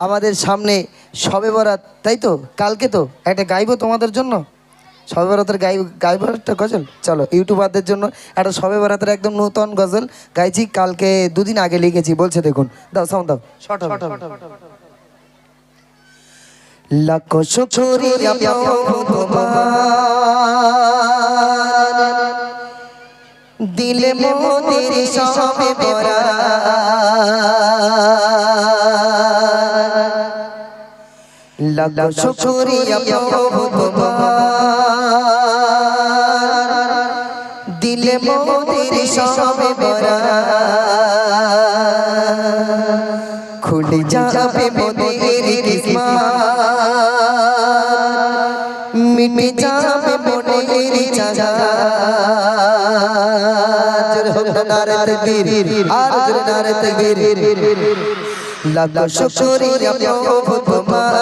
আমাদের সামনে সবে বরাত তাই তো? কালকে তো? একটা গাইবো তোমাদের জন্য? সবে বরাতের গাই গাইবো একটা গজল? চলো ইউটিউবারদের জন্য একটা সবে বরাতের একদম নূতন গজল গাইছি কালকে দুদিন আগে লিখেছি বলছে দেখুন। দাও সাউন্ড দাও। শর্ট লাখো শুকরিয়া তোমার। দিলে মোদের সবে বরা লাখো শুকরিয়া প্রভু তোমার। দিলে মোদের সবে বরা খুলে যাবে মোদের কিসমত। মিটে যাবে মনের চাচা না নারে তকবীর। আর নারে তকবীর। লাখো শুকরিয়া প্রভু তোমার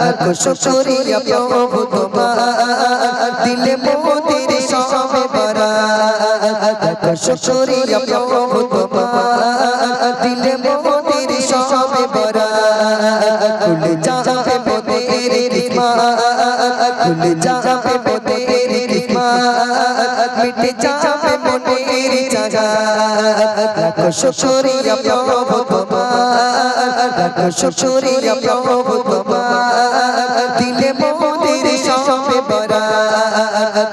লাখো শুকরিয়া প্রভু তোমার দিলে মোদের সবে বরা লাখো শুকরিয়া প্রভু তোমার দিলে মোদের সবে বরা খুলে যাবে মোদের কিসমত খুলে যাবে মোদের কিসমত মিটে যাবে মনের জায়গা লাখো শুকরিয়া প্রভু তোমার লাখো শুকরিয়া প্রভু তোমার দিলে মোদের সবে বরা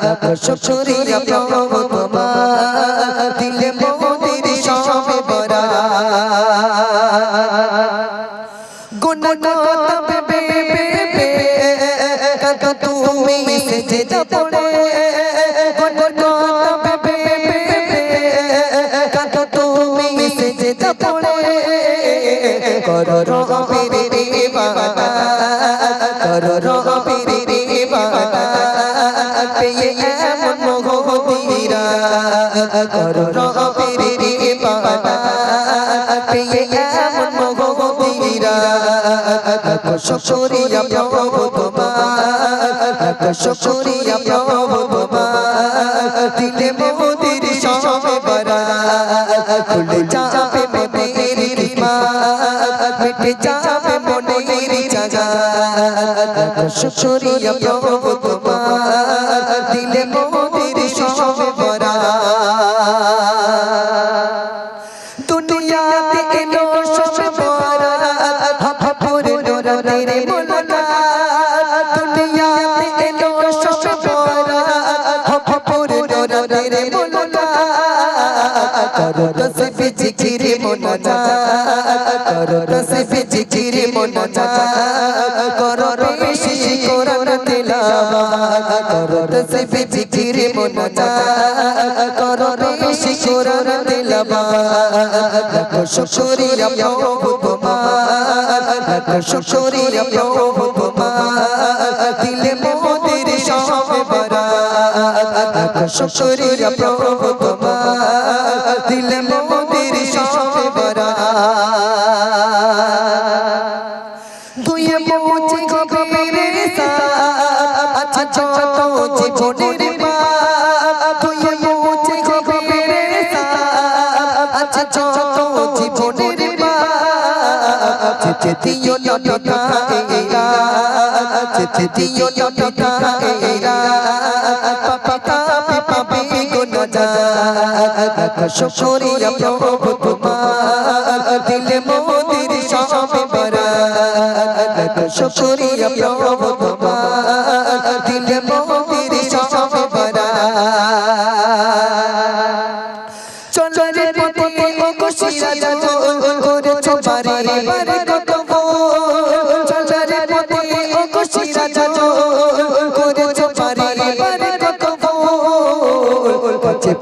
লাখো শুকরিয়া প্রভু তোমার দিলে মোদের সবে বরা গুণ কথা বেবে বেবে কত তুমি সেজে পড়ে করো রে বাবা রবের রে বাবা করো রবের রে বাবা পেয়ে এমন শুকরিয়া প্রভু তোমার শুকরিয়া প্রভু তোমার মিটে যাবে মনের জায়গা শুকরিয়া প্রভু তোমার, দিলে মোদের সবে বরা দুনিয়াতে এলো সবে বরা হাফাপুরে নোরাতের মোলাকাত। দুনিয়াতে এলো সবে বরা হাফাপুরে নোরাতের মোলাকাত। করো তসবি করো তসবি জিকিরে মোনাজাত করো বেশি কোরআন তেলাওয়াত করো তসবি জিকিরে মোনাজাত করো বেশি কোরআন তেলাওয়াত লাখো শুকরিয়া প্রভু তোমার। লাখো শুকরিয়া প্রভু তোমার। দিলে মোদের সবে বরা লাখো প্রভু তোমার। দিলে মোদের সবে বরা দিও নটা এরা চেতে দিও নটা এরা পাপা পাপা গুণ যা শুকরিয়া প্রভু তোমার দিলে পথে ও খুশিয়া যাও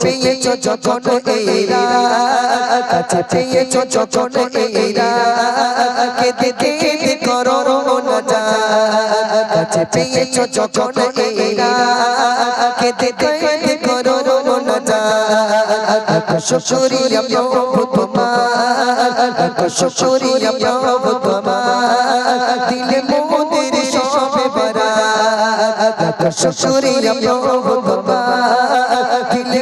পেয়েছ যখন এরা, কাছে পেয়েছ যখন এরা, কেঁদে কেঁদে করো না যা, কাছে পেয়েছ যখন এরা, কেঁদে কেঁদে করো না যা শুকরিয়া প্রভু তোমার শুকরিয়া প্রভু তোমার দিলে মোদের সবে বরা শুকরিয়া প্রভু তোমার দিলে